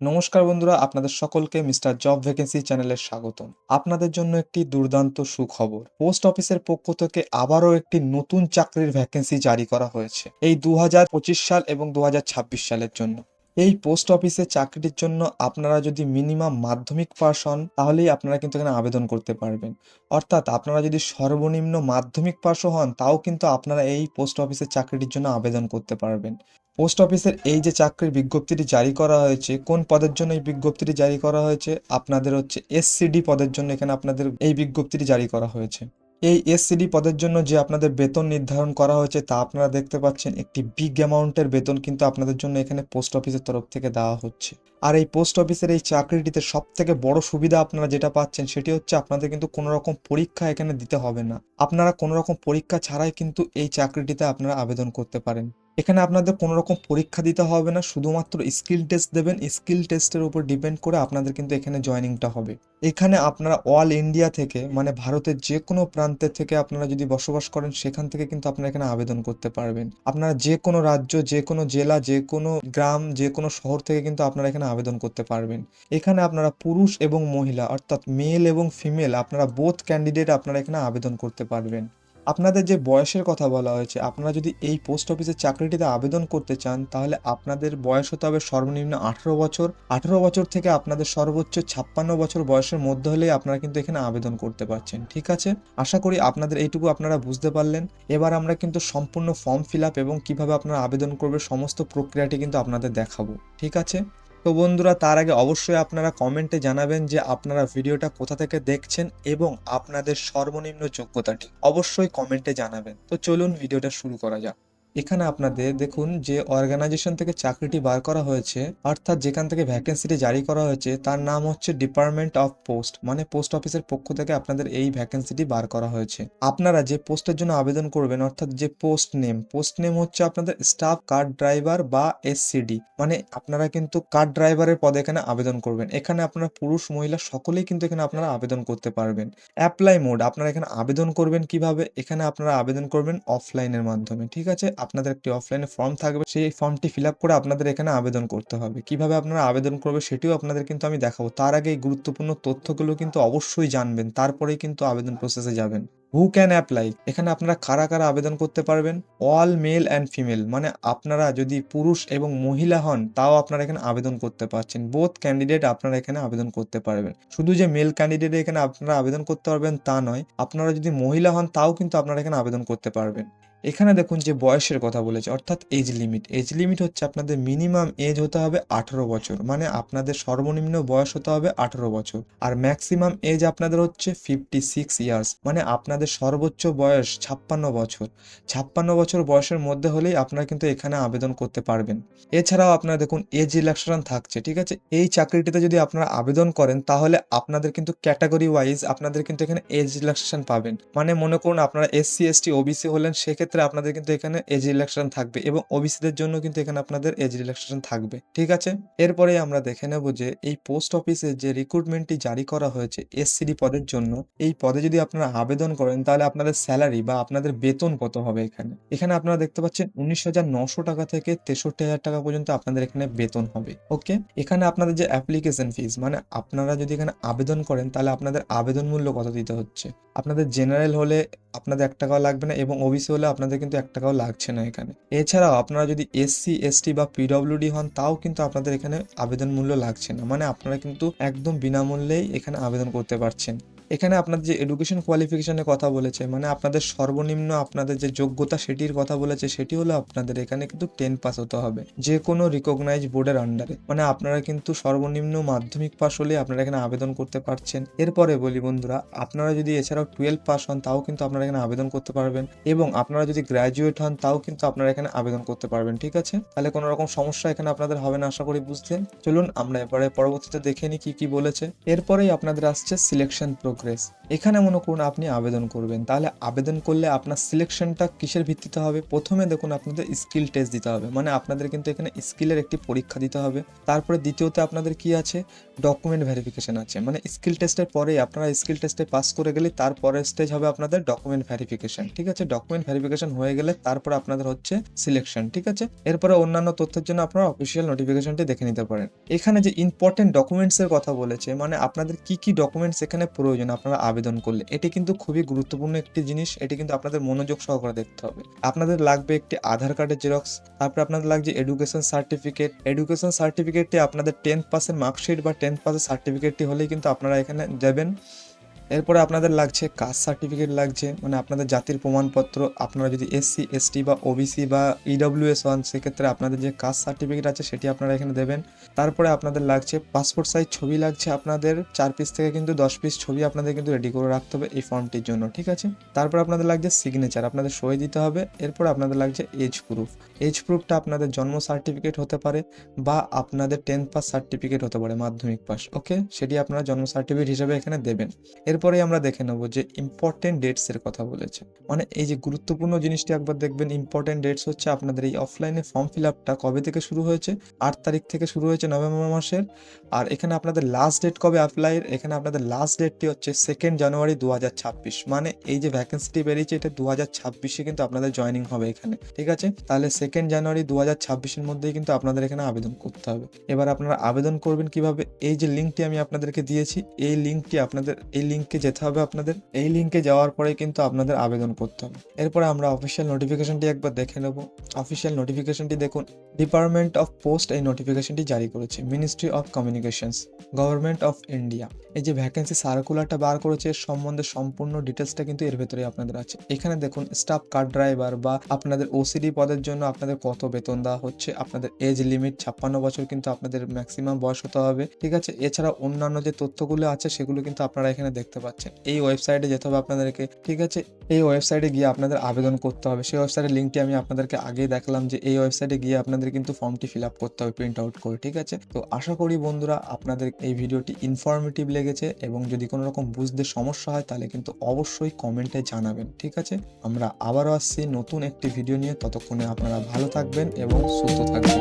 নমস্কার বন্ধুরা, আপনাদের সকলকে মিস্টার জব ভ্যাকেন্সি চ্যানেলে স্বাগতম। আপনাদের জন্য একটি দুর্দান্ত সুখবর। পোস্ট অফিসের পক্ষ থেকে আবারও একটি নতুন চাকরির ভ্যাকেন্সি জারি করা হয়েছে, এই দুহাজার পঁচিশ সাল এবং দুহাজার ছাব্বিশ সালের জন্য। এই পোস্ট অফিসে চাকরির জন্য আপনারা যদি মিনিমাম মাধ্যমিক পাস হন, তাহলেই আপনারা কিন্তু এখানে আবেদন করতে পারবেন। অর্থাৎ আপনারা যদি সর্বনিম্ন মাধ্যমিক পাসও হন, তাও কিন্তু আপনারা এই পোস্ট অফিসের চাকরিটির জন্য আবেদন করতে পারবেন। পোস্ট অফিসের এই যে চাকরির বিজ্ঞপ্তিটি জারি করা হয়েছে, কোন পদের জন্য এই বিজ্ঞপ্তিটি জারি করা হয়েছে? আপনাদের হচ্ছে এসসিডি পদের জন্য এখানে আপনাদের এই বিজ্ঞপ্তিটি জারি করা হয়েছে। এই এসসিডি পদের জন্য যে আপনাদের বেতন নির্ধারণ করা হয়েছে তা আপনারা দেখতে পাচ্ছেন, একটি বিগ অ্যামাউন্টের বেতন কিন্তু আপনাদের জন্য এখানে পোস্ট অফিসের তরফ থেকে দেওয়া হচ্ছে। আর এই পোস্ট অফিসের এই চাকরিটিতে সব থেকে বড় সুবিধা আপনারা যেটা পাচ্ছেন, সেটি হচ্ছে আপনাদের কিন্তু কোনো রকম পরীক্ষা এখানে দিতে হবে না। আপনারা কোনো রকম পরীক্ষা ছাড়াই কিন্তু এই চাকরিটিতে আপনারা আবেদন করতে পারেন। এখানে আপনাদের কোনো রকম পরীক্ষা দিতে হবে না, শুধুমাত্র স্কিল টেস্ট দেবেন। স্কিল টেস্টের উপর ডিপেন্ড করে আপনাদের কিন্তু এখানে জয়নিংটা হবে। এখানে আপনারা অল ইন্ডিয়া থেকে মানে ভারতের যে কোনো প্রান্তের থেকে আপনারা যদি বসবাস করেন, সেখান থেকে কিন্তু আপনারা এখানে আবেদন করতে পারবেন। আপনারা যে কোনো রাজ্য যে কোনো জেলা যে কোনো গ্রাম যে কোনো শহর থেকে কিন্তু আপনারা এখানে আবেদন করতে পারবেন। এখানে আপনারা পুরুষ এবং মহিলা, অর্থাৎ মেল এবং ফিমেল আপনারা বোথ ক্যান্ডিডেট আপনারা এখানে আবেদন করতে পারবেন। আপনাদের যে বয়সের কথা বলা হয়েছে, আপনারা যদি এই পোস্ট অফিসের চাকরিটিতে আবেদন করতে চান, তাহলে আপনাদের বয়স হতে হবে সর্বনিম্ন আঠেরো বছর। আঠেরো বছর থেকে আপনাদের সর্বোচ্চ ছাপ্পান্ন বছর বয়সের মধ্যে হলেই আপনারা কিন্তু এখানে আবেদন করতে পারছেন, ঠিক আছে? আশা করি আপনাদের এইটুকু আপনারা বুঝতে পারলেন। এবার আমরা কিন্তু সম্পূর্ণ ফর্ম ফিল আপ এবং কীভাবে আপনারা আবেদন করবে, সমস্ত প্রক্রিয়াটি কিন্তু আপনাদের দেখাবো, ঠিক আছে? তো বন্ধুরা, তার আগে অবশ্যই আপনারা কমেন্টে জানাবেন যে আপনারা ভিডিওটা কোথা থেকে দেখছেন এবং আপনাদের সর্বনিম্ন যোগ্যতাটি। অবশ্যই কমেন্টে জানাবেন। তো চলুন ভিডিওটা শুরু করা যাক। এখানে আপনাদের দেখুন যে অর্গানাইজেশন থেকে চাকরিটি বার করা হয়েছে, অর্থাৎ যেখান থেকে ভ্যাকেন্সিটি জারি করা হয়েছে, তার নাম হচ্ছে ডিপার্টমেন্ট অফ পোস্ট মানে পোস্ট অফিসের পক্ষ থেকে আপনাদের এই ভ্যাকেন্সিটি বার করা হয়েছে। আপনারা যে পোস্টের জন্য আবেদন করবেন, অর্থাৎ যে পোস্ট নেম পোস্ট নেম হচ্ছে আপনাদের স্টাফ কার ড্রাইভার বা এসসিডি মানে আপনারা কিন্তু কার ড্রাইভারের পদে এখানে আবেদন করবেন। এখানে আপনারা পুরুষ, মহিলা সকলেই কিন্তু এখানে আপনারা আবেদন করতে পারবেন। অ্যাপ্লাই মোড আপনারা এখানে আবেদন করবেন কীভাবে? এখানে আপনারা আবেদন করবেন অফলাইনের মাধ্যমে, ঠিক আছে? আপনাদের একটি অফলাইনে ফর্ম থাকবে, সেই ফর্মটি ফিল করে আপনাদের এখানে আবেদন করতে হবে। কীভাবে আপনারা আবেদন করবে সেটিও আপনাদের কিন্তু আমি দেখাবো। তার আগে এই গুরুত্বপূর্ণ তথ্যগুলো কিন্তু অবশ্যই জানবেন, তারপরেই কিন্তু আবেদন প্রসেসে যাবেন। হু ক্যান অ্যাপ্লাই এখানে আপনারা কারা কারা আবেদন করতে পারবেন? অল মেল অ্যান্ড ফিমেল মানে আপনারা যদি পুরুষ এবং মহিলা হন, তাও আপনারা এখানে আবেদন করতে পারছেন। বোথ ক্যান্ডিডেট আপনারা এখানে আবেদন করতে পারবেন। শুধু যে মেল ক্যান্ডিডেট এখানে আপনারা আবেদন করতে পারবেন তা নয়, আপনারা যদি মহিলা হন, তাও কিন্তু আপনারা এখানে আবেদন করতে পারবেন। এখানে দেখুন যে বয়সের কথা বলেছে, অর্থাৎ এজ লিমিট এজ লিমিট হচ্ছে আপনাদের মিনিমাম এজ হতে হবে আঠারো বছর মানে আপনাদের সর্বনিম্ন বয়স হতে হবে আঠারো বছর। আর ম্যাক্সিমাম এজ আপনাদের হচ্ছে ফিফটি সিক্স ইয়ার্স মানে আপনাদের সর্বোচ্চ বয়স ছাপ্পান্ন বছর। ছাপ্পান্ন বছর বয়সের মধ্যে হলেই আপনারা কিন্তু এখানে আবেদন করতে পারবেন। এছাড়াও আপনারা দেখুন এজ রিল্যাক্সেশন থাকছে, ঠিক আছে? এই চাকরিটিতে যদি আপনারা আবেদন করেন, তাহলে আপনাদের কিন্তু ক্যাটাগরি ওয়াইজ আপনাদের কিন্তু এখানে এজ রিল্যাক্সেশন পাবেন। মানে মনে করুন আপনারা এসসি এসটি ওবিসি হলেন, সেক্ষেত্রে আপনাদের কিন্তু এখানে এজ রিল্যাক্সেশন থাকবে এবং ওবিসিদের জন্য কিন্তু এখানে আপনাদের এজ রিল্যাক্সেশন থাকবে, ঠিক আছে? এরপরে আমরা দেখে নেব যে এই পোস্ট অফিসে যে রিক্রুটমেন্টটি জারি করা হয়েছে এসসিডি পদের জন্য, এই পদে যদি আপনারা আবেদন করেন তাহলে আপনাদের স্যালারি বা আপনাদের বেতন কত হবে এখানে? এখানে আপনারা দেখতে পাচ্ছেন উনিশ হাজার নশো টাকা থেকে তেষট্টি হাজার টাকা পর্যন্ত আপনাদের এখানে বেতন হবে ওকে এখানে আপনাদের যে অ্যাপ্লিকেশন ফিস মানে আপনারা যদি এখানে আবেদন করেন তাহলে আপনাদের আবেদন মূল্য কত দিতে হচ্ছে? আপনাদের জেনারেল হলে আপনাদের এক টাকাও লাগবে না এবং ওবিসি হলে আপনাদের কিন্তু এক টাকাও লাগছে না এখানে। এছাড়াও আপনারা যদি এসসি এসটি বা পিডব্লিউডি হন, তাও কিন্তু আপনাদের এখানে আবেদন মূল্য লাগছে না। মানে আপনারা কিন্তু একদম বিনামূল্যেই এখানে আবেদন করতে পারছেন। এখানে আপনাদের যে এডুকেশন কোয়ালিফিকেশনের কথা বলেছে মানে আপনাদের সর্বনিম্ন আপনাদের যে যোগ্যতা সেটির কথা বলেছে, সেটি হলো আপনাদের এখানে কিন্তু টেন পাস হতে হবে। যে কোনো রিকগনাইজ বোর্ডের আন্ডারে মানে আপনারা কিন্তু সর্বনিম্ন মাধ্যমিক পাস হলে আপনারা এখানে আবেদন করতে পারছেন। এরপরে বলি বন্ধুরা, আপনারা যদি এছাড়াও টুয়েলভ পাস হন, তাও কিন্তু আপনারা এখানে আবেদন করতে পারবেন। এবং আপনারা যদি গ্র্যাজুয়েট হন, তাও কিন্তু আপনারা এখানে আবেদন করতে পারবেন, ঠিক আছে? তাহলে কোনো রকম সমস্যা এখানে আপনাদের হবে না, আশা করি বুঝতে চলুন আমরা এবারে পরবর্তীতে দেখে নিই কি কি বলেছে। এরপরেই আপনাদের আসছে সিলেকশন Cres. এখানে মনে করুন আপনি আবেদন করবেন। তাহলে আবেদন করলে আপনার সিলেকশনটা কিসের ভিত্তিতে হবে? প্রথমে দেখুন আপনাদের স্কিল টেস্ট দিতে হবে। মানে আপনাদের কিন্তু এখানে স্কিলের একটি পরীক্ষা দিতে হবে। তারপরে দ্বিতীয়তে আপনাদের কি আছে? ডকুমেন্ট ভেরিফিকেশন আছে। মানে স্কিল টেস্টের পরেই আপনারা স্কিল টেস্টে পাস করে গেলে তারপরের স্টেজ হবে আপনাদের ডকুমেন্ট ভেরিফিকেশন ঠিক আছে? ডকুমেন্ট ভেরিফিকেশন হয়ে গেলে তারপর আপনাদের হচ্ছে সিলেকশন ঠিক আছে? এরপরে অন্যান্য তথ্যের জন্য আপনারা অফিসিয়াল নোটিফিকেশনটি দেখে নিতে পারেন। এখানে যে ইম্পর্টেন্ট ডকুমেন্টসের কথা বলেছে মানে আপনাদের কি কি ডকুমেন্টস এখানে প্রয়োজন? আপনারা আবেদন করলে। এটি কিন্তু খুবই গুরুত্বপূর্ণ একটি জিনিস। এটি কিন্তু আপনাদের মনোযোগ সহকারে দেখতে হবে। আপনাদের লাগবে একটি আধার কার্ডের জেরক্স, তারপরে আপনাদের লাগছে এডুকেশন সার্টিফিকেট। এডুকেশন সার্টিফিকেটটি আপনাদের টেন্থ পাসের মার্কশিট বা টেন্থ পাসের সার্টিফিকেটটি হলেই কিন্তু আপনারা এখানে দেবেন এরপরে আপনাদের লাগছে কাস্ট সার্টিফিকেট লাগছে মানে আপনাদের জাতির প্রমাণপত্র, আপনারা যদি এসসি এসটি বা ওবিসি বা ইডব্লিউএস ওয়ান সেক্ষেত্রে আপনাদের যে কাস্ট সার্টিফিকেট আছে, সেটি আপনারা এখানে দেবেন। তারপরে আপনাদের লাগছে পাসপোর্ট সাইজ ছবি লাগছে আপনাদের, চার পিস থেকে কিন্তু দশ পিস ছবি আপনাদের কিন্তু রেডি করে রাখতে হবে এই ফর্মটির জন্য, ঠিক আছে? তারপর আপনাদের লাগছে সিগনেচার আপনাদের সই দিতে হবে। এরপর আপনাদের লাগছে এজ প্রুফ এজ প্রুফটা আপনাদের জন্ম সার্টিফিকেট হতে পারে বা আপনাদের টেন্থ পাস সার্টিফিকেট হতে পারে মাধ্যমিক পাস ওকে সেটি আপনারা জন্ম সার্টিফিকেট হিসেবে এখানে দেবেন। এরপরে আমরা দেখে নেব যে ইম্পর্টেন্ট ডেটস এর কথা বলেছে। মানে এই যে গুরুত্বপূর্ণ জিনিসটি একবার দেখবেন ইম্পর্টেন্ট ডেটস হচ্ছে আপনাদের এই অফলাইনে ফর্ম ফিল আপটা কবে থেকে শুরু হয়েছে? আট তারিখ থেকে শুরু হয়েছে নভেম্বর মাসের। আর এখানে আপনাদের লাস্ট ডেট কবে অ্যাপ্লাইয়ের এখানে আপনাদের লাস্ট ডেটটি হচ্ছে সেকেন্ড জানুয়ারি দু হাজার ছাব্বিশ। মানে এই যে ভ্যাকেন্সিটি বেরিয়েছে, এটা দু হাজার ছাব্বিশে কিন্তু আপনাদের জয়েনিং হবে এখানে। ঠিক আছে? তাহলে সেকেন্ড জানুয়ারি দু হাজার ছাব্বিশের মধ্যেই কিন্তু আপনাদের এখানে আবেদন করতে হবে। এবার আপনারা আবেদন করবেন কীভাবে? এই যে লিঙ্কটি আমি আপনাদেরকে দিয়েছি, এই লিঙ্কটি আপনাদের, এই লিঙ্কে যেতে হবে আপনাদের। এই লিঙ্কে যাওয়ার পরে কিন্তু আপনাদের আবেদন করতে হবে। এরপরে আমরা অফিসিয়াল নোটিফিকেশনটি একবার দেখে নেব। অফিসিয়াল নোটিফিকেশনটি দেখুন। ডিপার্টমেন্ট অফ পোস্ট এই নোটিফিকেশনটি জারি করেছে। Ministry of communications government of India এই যে ভ্যাকেন্সি সার্কুলারটা বার করেছে, এর সম্বন্ধে সম্পূর্ণ ডিটেলসটা কিন্তু এর ভেতরে আপনাদের আছে। এখানে দেখুন স্টাফ কার ড্রাইভার বা আপনাদের ওসিডি পদের জন্য আপনাদের কত বেতন দেওয়া হচ্ছে, আপনাদের এজ লিমিট ছাপ্পান্ন বছর কিন্তু আপনাদের ম্যাক্সিমাম বয়স হতে হবে, ঠিক আছে? এছাড়া অন্যান্য যে তথ্যগুলো আছে, সেগুলো কিন্তু আপনারা এখানে দেখতে পাচ্ছেন। এই ওয়েবসাইটে যেতে হবে আপনাদেরকে, ঠিক আছে? এই ওয়েবসাইটে গিয়ে আপনাদের আবেদন করতে হবে। সেই ওয়েবসাইটের লিঙ্কটি আমি আপনাদেরকে আগেই দেখলাম যে এই ওয়েবসাইটে গিয়ে আপনাদের কিন্তু ফর্মটি ফিল আপ করতে হবে প্রিন্ট আউট করে, ঠিক আছে? তো আশা করি বন্ধুরা আপনাদের এই ভিডিওটি ইনফরমেটিভ লেগেছে এবং যদি কোনো রকম বুঝতে সমস্যা হয় তাহলে কিন্তু অবশ্যই কমেন্টে জানাবেন, ঠিক আছে? আমরা আবারও আসছি নতুন একটি ভিডিও নিয়ে। ততক্ষণে আপনারা ভালো থাকবেন এবং সুস্থ থাকবেন।